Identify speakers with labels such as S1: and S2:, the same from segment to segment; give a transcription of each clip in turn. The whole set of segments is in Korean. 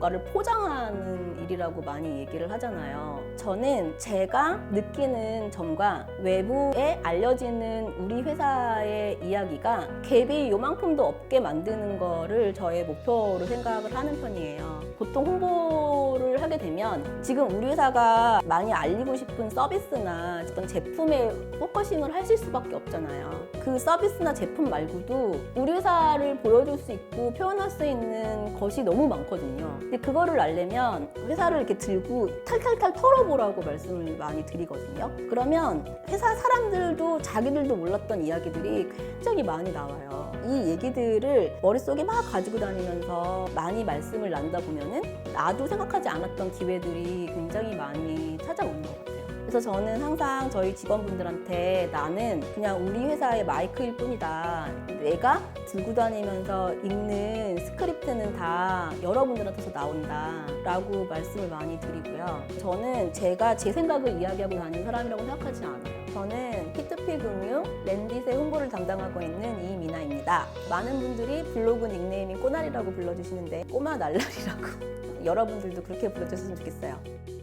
S1: 뭔가를 포장하는 일이라고 많이 얘기를 하잖아요. 저는 제가 느끼는 점과 외부에 알려지는 우리 회사의 이야기가 갭이 요만큼도 없게 만드는 거를 저의 목표로 생각을 하는 편이에요. 보통 홍보를 하게 되면 지금 우리 회사가 많이 알리고 싶은 서비스나 어떤 제품에 포커싱을 하실 수밖에 없잖아요. 그 서비스나 제품 말고도 우리 회사를 보여줄 수 있고 표현할 수 있는 것이 너무 많거든요. 근데 그거를 알려면 회사를 이렇게 들고 탈탈탈 털어보라고 말씀을 많이 드리거든요. 그러면 회사 사람들도 자기들도 몰랐던 이야기들이 굉장히 많이 나와요. 이 얘기들을 머릿속에 막 가지고 다니면서 많이 말씀을 나누다 보면은 나도 생각하지 않았던 기회들이 굉장히 많이 찾아오는 것 같아요. 그래서 저는 항상 저희 직원분들한테 나는 그냥 우리 회사의 마이크일 뿐이다. 내가 들고 다니면서 읽는 스크립트는 다 여러분들한테서 나온다. 라고 말씀을 많이 드리고요. 저는 제가 제 생각을 이야기하고 다니는 사람이라고 생각하지 않아요. 저는 P2P 금융 랜딧의 홍보를 담당하고 있는 이미나입니다. 많은 분들이 블로그 닉네임이 꼬날이라고 불러주시는데 꼬마 날라리라고 여러분들도 그렇게 불러주셨으면 좋겠어요.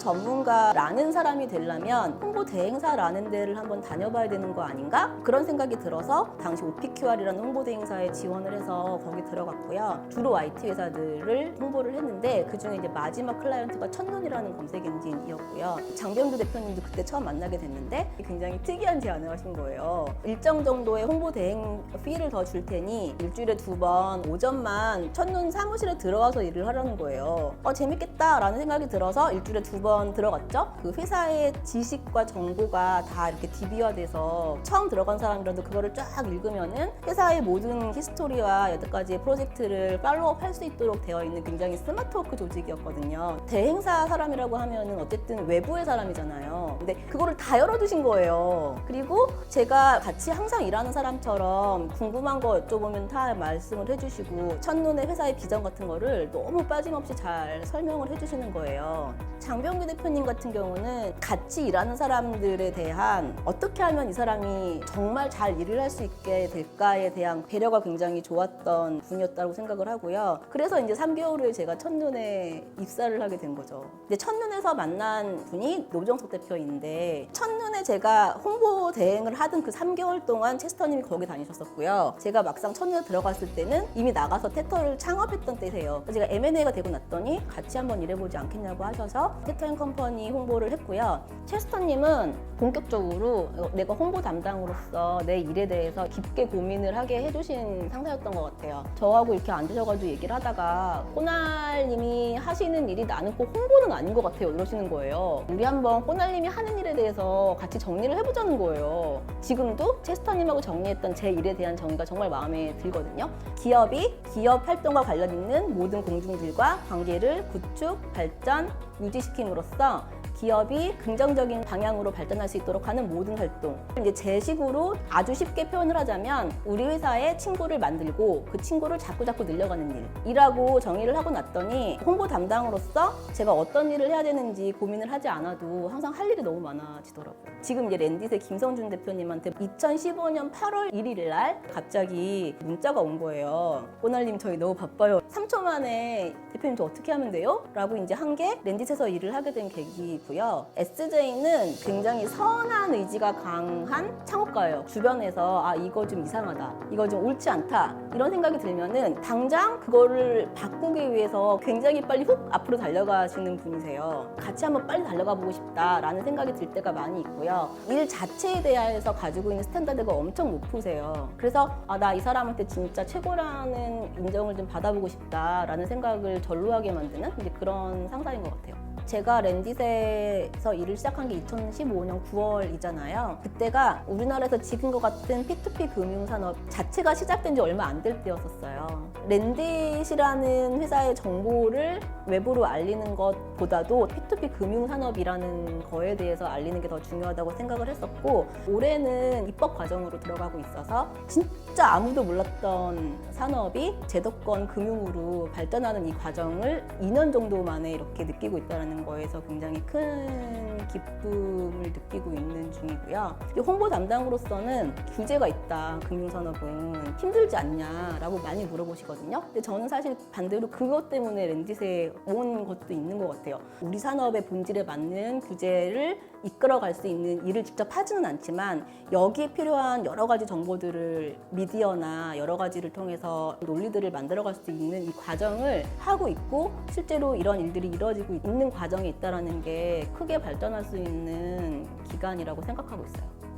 S1: 전문가라는 사람이 되려면 홍보 대행사라는 데를 한번 다녀봐야 되는 거 아닌가? 그런 생각이 들어서 당시 OPQR이라는 홍보 대행사에 지원을 해서 거기 들어갔고요. 주로 IT 회사들을 홍보를 했는데 그 중에 이제 마지막 클라이언트가 첫눈이라는 검색 엔진이었고요. 장병두 대표님도 그때 처음 만나게 됐는데 굉장히 특이한 제안을 하신 거예요. 일정 정도의 홍보 대행 피를 더 줄 테니 일주일에 두 번 오전만 첫눈 사무실에 들어와서 일을 하라는 거예요. 어, 재밌겠다라는 생각이 들어서 일주일에 두번 들어갔죠. 그 회사의 지식과 정보가 다 이렇게 DB화돼서 처음 들어간 사람이라도 그거를 쫙 읽으면은 회사의 모든 히스토리와 여태까지의 프로젝트를 팔로우업 할수 있도록 되어 있는 굉장히 스마트워크 조직이었거든요. 대행사 사람이라고 하면은 어쨌든 외부의 사람이잖아요. 근데 그거를 다 열어두신 거예요. 그리고 제가 같이 항상 일하는 사람처럼 궁금한 거 여쭤보면 다 말씀을 해주시고 첫눈에 회사의 비전 같은 거를 너무 빠짐없이 잘 설명을 해주시는 거예요. 장병규 대표님 같은 경우는 같이 일하는 사람들에 대한 어떻게 하면 이 사람이 정말 잘 일을 할 수 있게 될까에 대한 배려가 굉장히 좋았던 분이었다고 생각을 하고요. 그래서 이제 3개월 후에 제가 첫눈에 입사를 하게 된 거죠. 근데 첫눈에서 만난 분이 노정석 대표인 데 첫눈에 제가 홍보 대행을 하던 그 3개월 동안 체스터님이 거기 다니셨었고요. 제가 막상 첫눈에 들어갔을 때는 이미 나가서 테터를 창업했던 때세요. 제가 M&A가 되고 났더니 같이 한번 일해보지 않겠냐고 하셔서 테터앤 컴퍼니 홍보를 했고요. 체스터님은 본격적으로 내가 홍보 담당으로서 내 일에 대해서 깊게 고민을 하게 해주신 상사였던 것 같아요. 저하고 이렇게 앉으셔가지고 얘기를 하다가 호날님이 하시는 일이 나는 꼭 홍보는 아닌 것 같아요. 이러시는 거예요. 우리 한번 호날님이 하는 일에 대해서 같이 정리를 해보자는 거예요. 지금도 체스터님하고 정리했던 제 일에 대한 정의가 정말 마음에 들거든요. 기업이 기업 활동과 관련 있는 모든 공중들과 관계를 구축, 발전, 유지시킴으로써 기업이 긍정적인 방향으로 발전할 수 있도록 하는 모든 활동. 이제 제 식으로 아주 쉽게 표현을 하자면 우리 회사에 친구를 만들고 그 친구를 자꾸 자꾸 늘려가는 일. 이라고 정의를 하고 났더니 홍보 담당으로서 제가 어떤 일을 해야 되는지 고민을 하지 않아도 항상 할 일이 너무 많아지더라고요. 지금 이제 랜딧의 김성준 대표님한테 2015년 8월 1일 날 갑자기 문자가 온 거예요. 오날님 저희 너무 바빠요. 3초 만에 대표님 저 어떻게 하면 돼요? 라고 이제 한 게 랜딧에서 일을 하게 된 계기 고요. SJ는 굉장히 선한 의지가 강한 창업가예요. 주변에서 아 이거 좀 이상하다. 이거 좀 옳지 않다. 이런 생각이 들면은 당장 그거를 바꾸기 위해서 굉장히 빨리 훅 앞으로 달려가시는 분이세요. 같이 한번 빨리 달려가 보고 싶다라는 생각이 들 때가 많이 있고요. 일 자체에 대해서 가지고 있는 스탠다드가 엄청 높으세요. 그래서 아 나 이 사람한테 진짜 최고라는 인정을 좀 받아보고 싶다라는 생각을 절로하게 만드는 그런 상사인 것 같아요. 제가 랜딧에서 일을 시작한 게 2015년 9월이잖아요. 그때가 우리나라에서 지금과 같은 P2P 금융 산업 자체가 시작된 지 얼마 안 될 때였었어요. 랜딧이라는 회사의 정보를 외부로 알리는 것보다도 P2P 금융 산업이라는 거에 대해서 알리는 게 더 중요하다고 생각을 했었고 올해는 입법 과정으로 들어가고 있어서 진짜 아무도 몰랐던 산업이 제도권 금융으로 발전하는 이 과정을 2년 정도 만에 이렇게 느끼고 있다는 거에서 굉장히 큰 기쁨을 느끼고 있는 중이고요. 이 홍보 담당으로서는 규제가 있다. 금융산업은 힘들지 않냐라고 많이 물어보시거든요. 근데 저는 사실 반대로 그것 때문에 렌짓에 온 것도 있는 것 같아요. 우리 산업의 본질에 맞는 규제를 이끌어갈 수 있는 일을 직접 하지는 않지만 여기에 필요한 여러 가지 정보들을 미디어나 여러 가지를 통해서 논리들을 만들어갈 수 있는 이 과정을 하고 있고 실제로 이런 일들이 이루어지고 있는 과정에 있다라는 게 크게 발전할 수 있는 기간이라고 생각하고 있어요.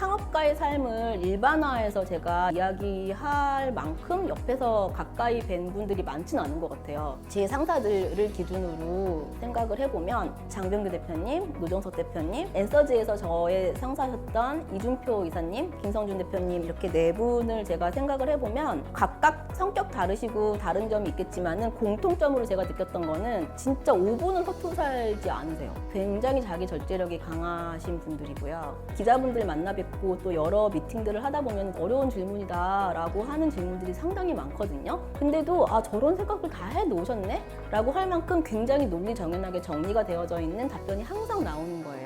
S1: 창업가의 삶을 일반화해서 제가 이야기할 만큼 옆에서 가까이 뵌 분들이 많지는 않은 것 같아요. 제 상사들을 기준으로 생각을 해보면 장병규 대표님, 노정석 대표님, 엔서즈에서 저의 상사셨던 이준표 이사님, 김성준 대표님 이렇게 네 분을 제가 생각을 해보면 각각 성격 다르시고 다른 점이 있겠지만은 공통점으로 제가 느꼈던 거는 진짜 5분을 허투루 살지 않으세요. 굉장히 자기 절제력이 강하신 분들이고요. 기자분들 만나 뵙고 또 여러 미팅들을 하다 보면 어려운 질문이다라고 하는 질문들이 상당히 많거든요. 근데도 아 저런 생각을 다 해 놓으셨네? 라고 할 만큼 굉장히 논리 정연하게 정리가 되어져 있는 답변이 항상 나오는 거예요.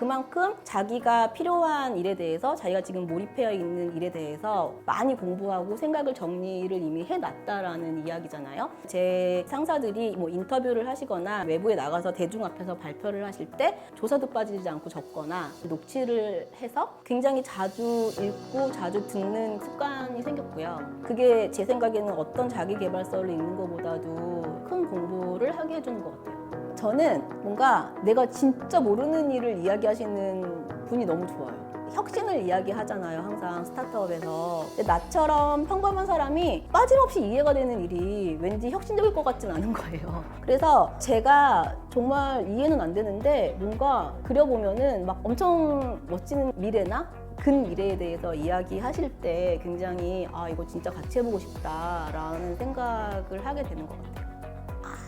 S1: 그만큼 자기가 필요한 일에 대해서 자기가 지금 몰입해 있는 일에 대해서 많이 공부하고 생각을 정리를 이미 해놨다라는 이야기잖아요. 제 상사들이 뭐 인터뷰를 하시거나 외부에 나가서 대중 앞에서 발표를 하실 때 조사도 빠지지 않고 적거나 녹취를 해서 굉장히 자주 읽고 자주 듣는 습관이 생겼고요. 그게 제 생각에는 어떤 자기 개발서를 읽는 것보다도 큰 공부를 하게 해주는 것 같아요. 저는 뭔가 내가 진짜 모르는 일을 이야기하시는 분이 너무 좋아요. 혁신을 이야기하잖아요, 항상 스타트업에서. 근데 나처럼 평범한 사람이 빠짐없이 이해가 되는 일이 왠지 혁신적일 것 같진 않은 거예요. 그래서 제가 정말 이해는 안 되는데 뭔가 그려보면은 막 엄청 멋진 미래나 근 미래에 대해서 이야기하실 때 굉장히 아, 이거 진짜 같이 해보고 싶다라는 생각을 하게 되는 것 같아요.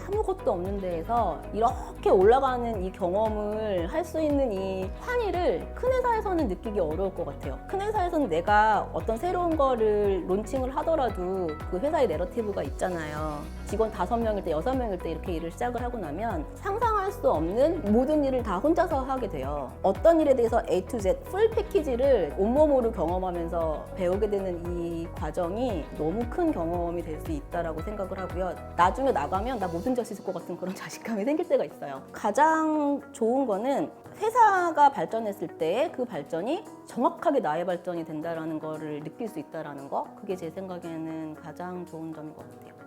S1: 아무것도 없는 데에서 이렇게 올라가는 이 경험을 할 수 있는 이 환희를 큰 회사에서는 느끼기 어려울 것 같아요. 큰 회사에서는 내가 어떤 새로운 거를 론칭을 하더라도 그 회사의 내러티브가 있잖아요. 직원 다섯 명일 때, 여섯 명일 때 이렇게 일을 시작을 하고 나면 상상할 수 없는 모든 일을 다 혼자서 하게 돼요. 어떤 일에 대해서 A to Z 풀 패키지를 온몸으로 경험하면서 배우게 되는 이 과정이 너무 큰 경험이 될 수 있다라고 생각을 하고요. 나중에 나가면 나 뭐든 있을 것 같은 그런 자신감이 생길 때가 있어요. 가장 좋은 거는 회사가 발전했을 때 그 발전이 정확하게 나의 발전이 된다라는 거를 느낄 수 있다라는 거 그게 제 생각에는 가장 좋은 점인 것 같아요.